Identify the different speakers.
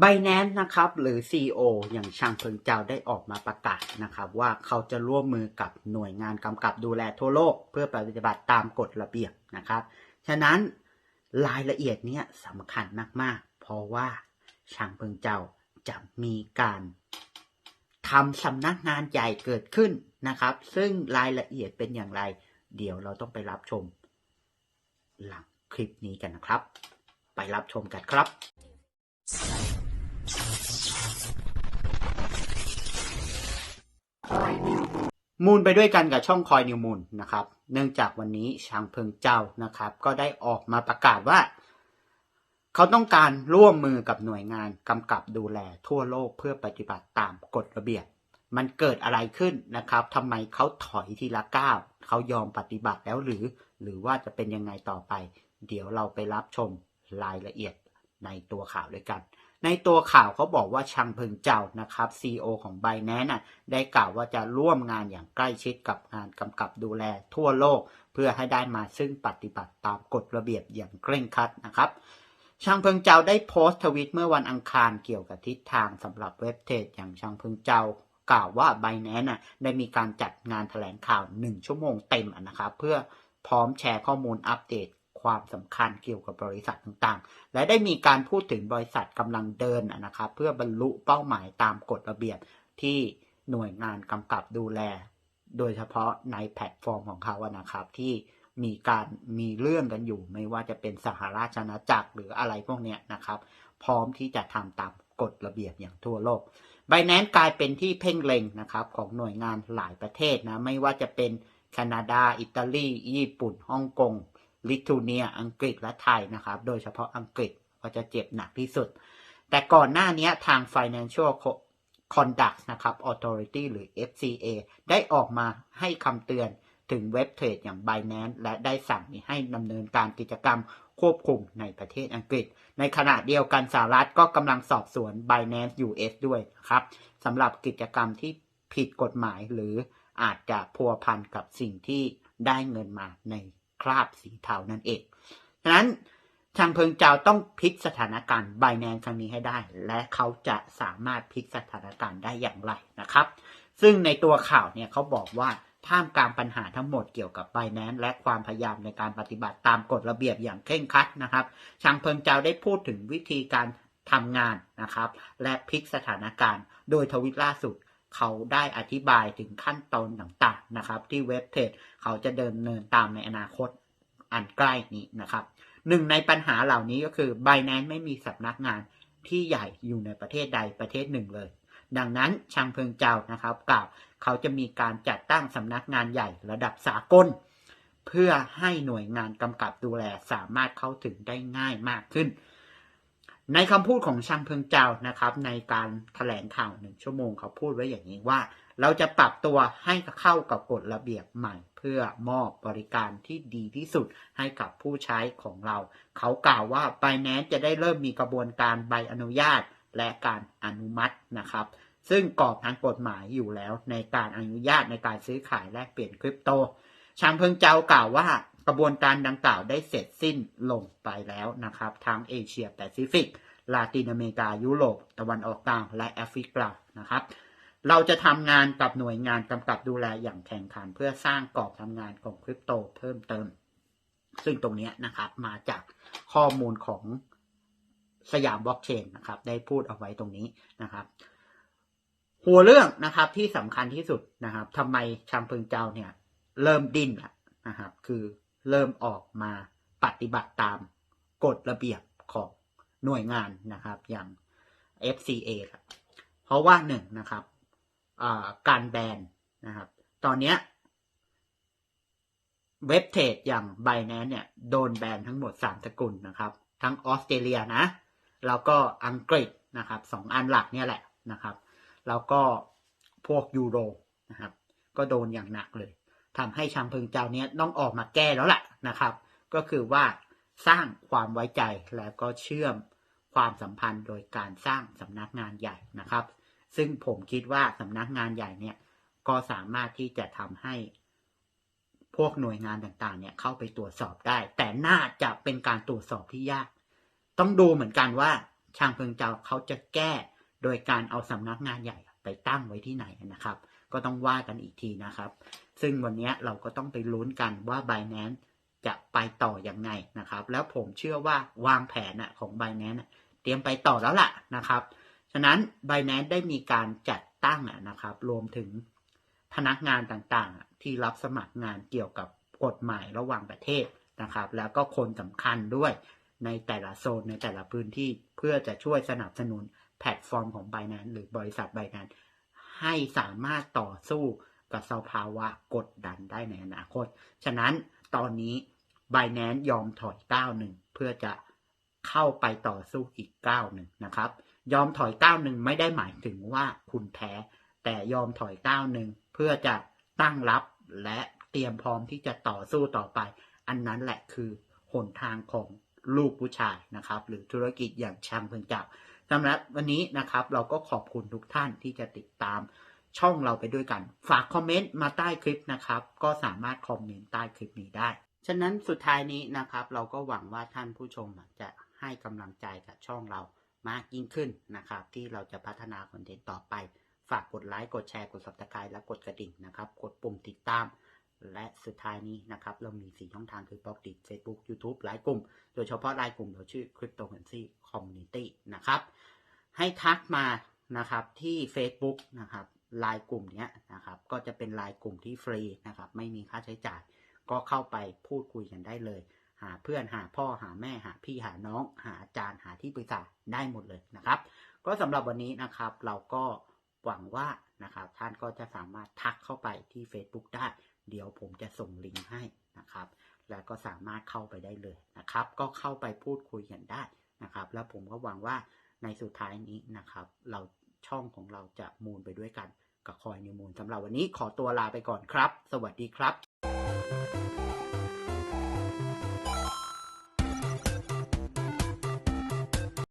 Speaker 1: b i n a n c e นะครับ หรือ CEO อย่างชางเพิงเจ้าได้ออกมาประกาศนะครับ ว่าเขาจะร่วมมือกับหน่วยงานกำกับดูแลทั่วโลก เพื่อปฏิบัติตามกฎระเบียบนะครับ ฉะนั้นรายละเอียดเนี้ยสำคัญมากๆ เพราะว่าชางเพิงเจ้าจะมีการทำสำนักงานใหญ่เกิดขึ้นนะครับ ซึ่งรายละเอียดเป็นอย่างไร เดี๋ยวเราต้องไปรับชม หลังคลิปนี้กันนะครับ ไปรับชมกันครับ มูลไปด้วยกันกับช่องคอยนิวมูลนะครับ เนื่องจากวันนี้ชางเพิงเจ้านะครับ ก็ได้ออกมาประกาศว่า เขาต้องการร่วมมือกับหน่วยงานกำกับดูแลทั่วโลกเพื่อปฏิบัติตามกฎระเบียบ มันเกิดอะไรขึ้นนะครับทำไมเขาถอยทีละก้าวเขายอมปฏิบัติแล้วหรือ หรือว่าจะเป็นยังไงต่อไป เดี๋ยวเราไปรับชมรายละเอียดในตัวข่าวด้วยกัน ในตัวข่าวเขาบอกว่าชังเพิงเจ้านะครับ CEO ของไบแนนน่ะได้กล่าวว่าจะร่วมงานอย่างใกล้ชิดกับงานกำกับดูแลทั่วโลก เพื่อให้ได้มาซึ่งปฏิบัติตามกฎระเบียบอย่างเคร่งครัดนะครับชางเพิงเจ้าได้โพสต์ทวิตเมื่อวันอังคารเกี่ยวกับทิศทางสำหรับเว็บเทรดอย่างชางเพิงเจ้ากล่าวว่าไบแนนน่ะได้มีการจัดงานแถลงข่าว 1 ชั่วโมงเต็มนะครับ เพื่อพร้อมแชร์ข้อมูลอัปเดต ความสำคัญเกี่ยวกับบริษัทต่างๆ และได้มีการพูดถึงบริษัทกำลังเดินนะครับ เพื่อบรรลุเป้าหมายตามกฎระเบียบที่หน่วยงานกำกับดูแล โดยเฉพาะในแพลตฟอร์มของเขาอะนะครับที่มีการมีเรื่องกันอยู่ ไม่ว่าจะเป็นสหราชอาณาจักรหรืออะไรพวกเนี้ยนะครับ พร้อมที่จะทำตามกฎระเบียบอย่างทั่วโลกไบแนนกลายเป็นที่เพ่งเล็งนะครับของหน่วยงานหลายประเทศนะไม่ว่าจะเป็นแคนาดา อิตาลี ญี่ปุ่น ฮ่องกง ลิทัวเนีย อังกฤษและไทยนะครับ โดยเฉพาะอังกฤษก็จะเจ็บหนักที่สุด แต่ก่อนหน้านี้ทาง Financial Conduct นะครับ Authority หรือ FCA ได้ออกมาให้คำเตือนถึงเว็บเทรดอย่าง Binance และได้สั่งให้ดำเนินการกิจกรรมควบคุมในประเทศอังกฤษ ในขณะเดียวกันสหรัฐก็กำลังสอบสวน Binance US ด้วยนะครับสำหรับกิจกรรมที่ผิดกฎหมายหรืออาจจะพัวพันกับสิ่งที่ได้เงินมาใน คราบสีเทานั่นเองฉะนั้นชางเพิงเจ้าต้องพลิกสถานการณ์ไบแนนครั้งนี้ให้ได้ และเขาจะสามารถพลิกสถานการณ์ได้อย่างไรนะครับ ซึ่งในตัวข่าวเนี่ยเขาบอกว่าท่ามกลางปัญหาทั้งหมดเกี่ยวกับไบแนนและความพยายามในการปฏิบัติตามกฎระเบียบอย่างเคร่งครัดนะครับชางเพิงเจ้าได้พูดถึงวิธีการทำงานนะครับ และพลิกสถานการณ์ โดยทวิตล่าสุด เขาได้อธิบายถึงขั้นตอนต่างๆนะครับ ที่เว็บเทรดเขาจะเดินเนินตามในอนาคตอันใกล้นี้นะครับหนึ่งในปัญหาเหล่านี้ก็คือ b i n a n c e ไม่มีสำนักงานที่ใหญ่อยู่ในประเทศใดประเทศหนึ่งเลย ดังนั้นชางเพิงเจ้านะครับกล่าวเขาจะมีการจัดตั้งสำนักงานใหญ่ระดับสากล เพื่อให้หน่วยงานกำกับดูแลสามารถเข้าถึงได้ง่ายมากขึ้น ในคำพูดของชางเพิงเจ้านะครับ ในการถแถลงข่าวหนึ่งชั่วโมงเขาพูดไว้อย่างนี้ว่า เราจะปรับตัวให้เข้ากับกฎระเบียบใหม่ เพื่อมอบบริการที่ดีที่สุดให้กับผู้ใช้ของเรา เขากล่าวว่า b i n a n c e จะได้เริ่มมีกระบวนการใบอนุญาตและการอนุมัตินะครับ ซึ่งกรอบทางกฎหมายอยู่แล้วในการอนุญาตในการซื้อขายแลกเปลี่ยนคริปโตชางเพิงเจ้ากล่าวว่า กระบวนการดังกล่าวได้เสร็จสิ้นลงไปแล้วนะครับ ทั้งเอเชียแปซิฟิกลาตินอเมริกา ยุโรป ตะวันออกกลาง และแอฟริกานะครับ เราจะทำงานกับหน่วยงานกำกับดูแลอย่างแข่งขัน เพื่อสร้างกรอบทำงานของคริปโตเพิ่มเติม ซึ่งตรงนี้นะครับมาจากข้อมูลของสยามบล็อกเชนนะครับ ได้พูดเอาไว้ตรงนี้นะครับ หัวเรื่องนะครับที่สำคัญที่สุดนะครับทำไมชางเพิงเจ้าเนี่ย เริ่มดิ้นละนะครับ คือ เริ่มออกมาปฏิบัติตามกฎระเบียบของหน่วยงานนะครับ อย่าง FCA ละเพราะว่าหนึ่งนะครับการแบนนะครับ ตอนนี้เว็บเทรดอย่าง b i n a n c e เนี่ยโดนแบนทั้งหมด3ตระกูลนะครับ ทั้งออสเตรเลียนะ แล้วก็อังกฤษนะครับสองอันหลักเนี่ยแหละนะครับ แล้วก็พวกยูโรนะครับ ก็โดนอย่างหนักเลย ทำให้ชางเพิงเจ้าเนี้ยต้องออกมาแก้แล้วแหละนะครับ ก็คือว่าสร้างความไว้ใจแล้วก็เชื่อมความสัมพันธ์โดยการสร้างสำนักงานใหญ่นะครับ ซึ่งผมคิดว่าสำนักงานใหญ่เนี่ยก็สามารถที่จะทำให้พวกหน่วยงานต่างๆ เนี่ยเข้าไปตรวจสอบได้ แต่น่าจะเป็นการตรวจสอบที่ยาก ต้องดูเหมือนกันว่าช่างเพิงเจ้าเขาจะแก้โดยการเอาสำนักงานใหญ่ไปตั้งไว้ที่ไหนนะครับ ก็ต้องว่ากันอีกทีนะครับ ซึ่งวันนี้เราก็ต้องไปลุ้นกันว่า b บ n a n c e จะไปต่ออยังไงนะครับ แล้วผมเชื่อว่าวางแผนของ b บ n a n c e น่ะเตรียมไปต่อแล้วล่ะนะครับ ฉะนั้น b บ n a n c e ได้มีการจัดตั้งนะครับ รวมถึงพนักงานต่างๆ ที่รับสมัครงานเกี่ยวกับกฎหมายระหว่างประเทศนะครับ แล้วก็คนสำคัญด้วยในแต่ละโซนในแต่ละพื้นที่เพื่อจะช่วยสนับสนุนแพลตฟอร์มของ b บ n a n c e หรือบริษัท b บ n a n c e ให้สามารถต่อสู้ กับสภาวะกดดันได้ในอนาคต ฉะนั้นตอนนี้ b บ n a n c e ยอมถอยก้าวหนึ่งเพื่อจะเข้าไปต่อสู้อีกก้าวหนึ่งนะครับ ยอมถอยก้าวหนึ่งไม่ได้หมายถึงว่าคุณแพ้ แต่ยอมถอยก้าวหนึ่งเพื่อจะตั้งรับและเตรียมพร้อมที่จะต่อสู้ต่อไป อันนั้นแหละคือหนทางของลูกผู้ชายนะครับ หรือธุรกิจอย่างช่างเพิงจับสำหรับวันนี้นะครับ เราก็ขอบคุณทุกท่านที่จะติดตาม ช่องเราไปด้วยกัน ฝากคอมเมนต์มาใต้คลิปนะครับ ก็สามารถคอมเมนต์ใต้คลิปนี้ได้ ฉะนั้นสุดท้ายนี้นะครับ เราก็หวังว่าท่านผู้ชมจะให้กำลังใจกับช่องเรามากยิ่งขึ้นนะครับ ที่เราจะพัฒนาคอนเทนต์ต่อไป ฝากกดไลค์กดแชร์กด subscribe และกดกระดิ่งนะครับ กดปุ่มติดตาม และสุดท้ายนี้นะครับ เรามี 4 ช่องทางคือบล็อกดิ Facebook YouTube ไลน์กลุ่ม โดยเฉพาะไลน์กลุ่มเราชื่อ Cryptocurrency Community นะครับ ให้ทักมานะครับที่ Facebook นะครับ ไลน์กลุ่มเนี้ยนะครับ ก็จะเป็นไลน์กลุ่มที่ฟรีนะครับ ไม่มีค่าใช้จ่าย ก็เข้าไปพูดคุยกันได้เลย หาเพื่อนหาพ่อหาแม่หาพี่หาน้อง หาอาจารย์หาที่ปรึกษาได้หมดเลยนะครับ ก็สำหรับวันนี้นะครับ เราก็หวังว่านะครับ ท่านก็จะสามารถทักเข้าไปที่ Facebook ได้ เดี๋ยวผมจะส่งลิงก์ให้นะครับ แล้วก็สามารถเข้าไปได้เลยนะครับ ก็เข้าไปพูดคุยกันได้นะครับ แล้วผมก็หวังว่าในสุดท้ายนี้นะครับ เรา ช่องของเราจะมูลไปด้วยกันกับคอยนิวมูลสำหรับวันนี้ขอตัวลาไปก่อนครับ สวัสดีครับ